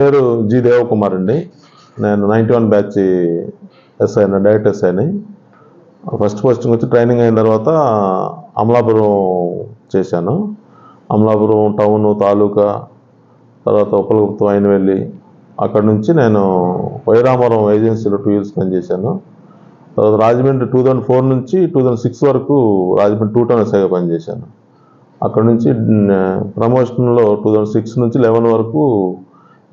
పేరు జి దేవకుమార్ అండి. నేను ninety one batch SI direct ఎస్ఐని ఫస్ట్ పోస్టింగ్ వచ్చి ట్రైనింగ్ అయిన తర్వాత అమలాపురం చేశాను. అమలాపురం టౌన్ తాలూకా తర్వాత ఉప్పలగుప్తం అయినవెల్లి అక్కడ నుంచి నేను వైరామరం ఏజెన్సీలో టూ ఇయర్స్ పనిచేశాను తర్వాత రాజమండ్రి టూ థౌజండ్ ఫోర్ నుంచి టూ థౌజండ్ సిక్స్ వరకు రాజమండ్రి టూ టౌన్ ఎస్ఐగా పనిచేశాను అక్కడ నుంచి ప్రమోషన్లో టూ థౌజండ్ సిక్స్ నుంచి లెవెన్ వరకు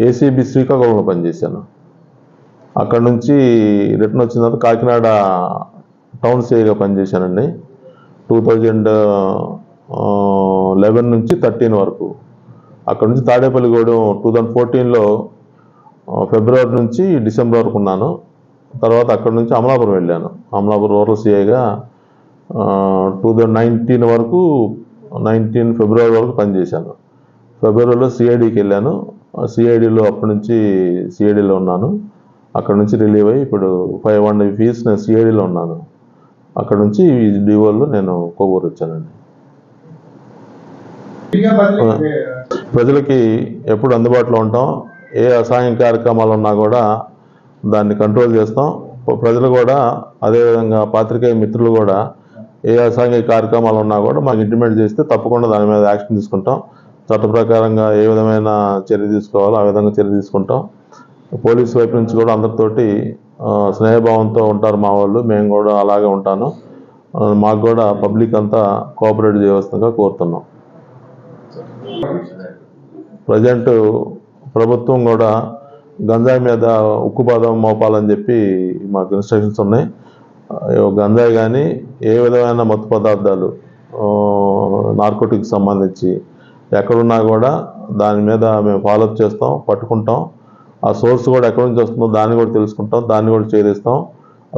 ఏసీబీ శ్రీకాకుళంలో పనిచేశాను. అక్కడ నుంచి రిటర్న్ వచ్చిన తర్వాత కాకినాడ టౌన్ సిఐగా పనిచేశానండి. టూ థౌజండ్ లెవెన్ నుంచి థర్టీన్ వరకు. అక్కడ నుంచి తాడేపల్లిగూడెం టూ థౌజండ్ ఫోర్టీన్లో ఫిబ్రవరి నుంచి డిసెంబర్ వరకు ఉన్నాను. తర్వాత అక్కడ నుంచి అమలాపురం వెళ్ళాను. అమలాపురం రూరల్ సిఐగా టూ థౌజండ్ నైన్టీన్ వరకు నైన్టీన్ ఫిబ్రవరి వరకు పనిచేశాను. ఫిబ్రవరిలో సిఐడికి వెళ్ళాను. సిఐడిలో అప్పటి నుంచి సిఐడిలో ఉన్నాను. అక్కడ నుంచి రిలీవ్ అయ్యి ఇప్పుడు ఫైవ్ వన్ ఫీస్ నేను సిఐడిలో ఉన్నాను. అక్కడ నుంచి డివోల్లో నేను కొవ్వూరు వచ్చానండి. ప్రజలకి ఎప్పుడు అందుబాటులో ఉంటాం. ఏ అసహాయం కార్యక్రమాలు ఉన్నా కూడా దాన్ని కంట్రోల్ చేస్తాం. ప్రజలు కూడా అదేవిధంగా పాత్రికేయ మిత్రులు కూడా ఏ అసాంఘిక కార్యక్రమాలు ఉన్నా కూడా మాకు ఇంటిమేట్ చేస్తే తప్పకుండా దాని మీద యాక్షన్ తీసుకుంటాం. చట్ట ప్రకారంగా ఏ విధమైన చర్య తీసుకోవాలో ఆ విధంగా చర్య తీసుకుంటాం. పోలీస్ వైపు నుంచి కూడా అందరితోటి స్నేహభావంతో ఉంటారు మా వాళ్ళు. మేము కూడా అలాగే ఉంటాను. మాకు కూడా పబ్లిక్ అంతా కోఆపరేట్ చేయవలసిందిగా కోరుతున్నాం. ప్రజెంట్ ప్రభుత్వం కూడా గంజాయి మీద ఉక్కుపాదం మోపాలని చెప్పి మాకు ఇన్స్ట్రక్షన్స్ ఉన్నాయి. గంజాయి కానీ ఏ విధమైన మత్తు పదార్థాలు నార్కోటిక్స్ సంబంధించి ఎక్కడున్నా కూడా దాని మీద మేము ఫాలోఅప్ చేస్తాం పట్టుకుంటాం. ఆ సోర్స్ కూడా ఎక్కడి నుంచి వస్తుందో దాన్ని కూడా తెలుసుకుంటాం దాన్ని కూడా చేరిస్తాం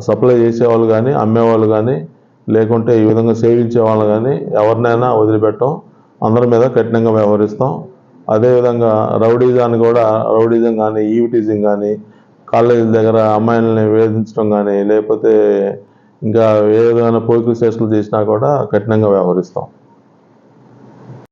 సప్లై చేసేవాళ్ళు కానీ అమ్మేవాళ్ళు కానీ లేకుంటే ఈ విధంగా సేవించే వాళ్ళు కానీ ఎవరినైనా వదిలిపెట్టం. అందరి మీద కఠినంగా వ్యవహరిస్తాం. అదేవిధంగా రౌడీజాన్ని కూడా రౌడీజం కానీ ఈవిటీజింగ్ కానీ కాలేజీల దగ్గర అమ్మాయిలని వేధించడం కానీ లేకపోతే ఇంకా ఏ విధమైన పోలీసు స్టేషన్లు చేసినా కూడా కఠినంగా వ్యవహరిస్తాం.